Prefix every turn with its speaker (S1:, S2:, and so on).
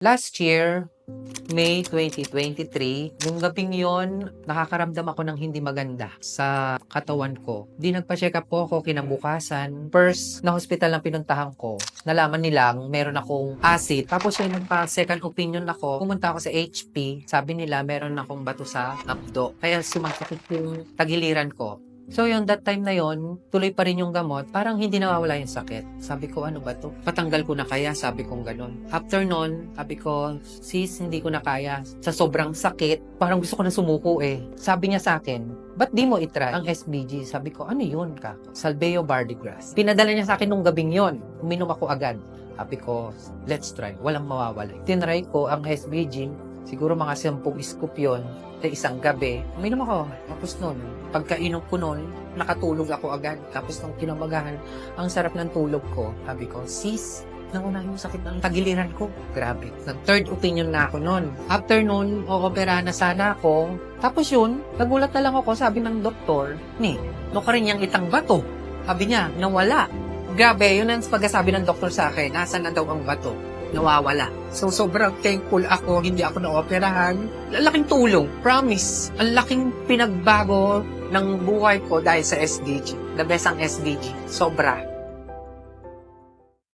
S1: Last year, May 2023, nung gabing yon, nakakaramdam ako ng hindi maganda sa katawan ko. Di nagpa-check up po ako kinabukasan. First na hospital ang pinuntahan ko, nalaman nilang meron akong acid. Tapos yung nagpa-second opinion ako, pumunta ako sa HP. Sabi nila meron akong bato sa abdo. Kaya sumasakit yung tagiliran ko. So yung that time na yon, tuloy pa rin yung gamot, parang hindi nawawala yung sakit. Sabi ko, ano ba to? Patanggal ko na kaya, sabi kong ganun. After nun, sabi ko, sis, hindi ko na kaya. Sa sobrang sakit, parang gusto ko na sumuko eh. Sabi niya sa akin, ba't di mo itry ang SBG? Sabi ko, ano yun ka? Salveo Bardigras. Pinadala niya sa akin nung gabing yon. Uminom ako agad. Sabi ko, let's try. Walang mawawala. Tinry ko ang SBG. Siguro mga 10 scoop yun sa isang gabi. Uminom ako. Tapos nun, pagkainom ko nun, nakatulog ako agad. Tapos nung kinamagahan, ang sarap ng tulog ko. Sabi ko, sis, nauna yung sakit ng tagiliran ko. Grabe. Nag-third opinion na ako nun. After nun, oopera na sana ako. Tapos yun, nagulat na lang ako, sabi ng doktor, ni, no ka rin niyang itang bato. Sabi niya, nawala. Grabe, yun ang pagkasabi ng doktor sa akin, nasa na daw ang bato. Nawawala. So, sobrang thankful ako, hindi ako na-operahan. Laking tulong, promise. Ang laking pinagbago ng buhay ko dahil sa SDG. The best ang SDG. Sobra.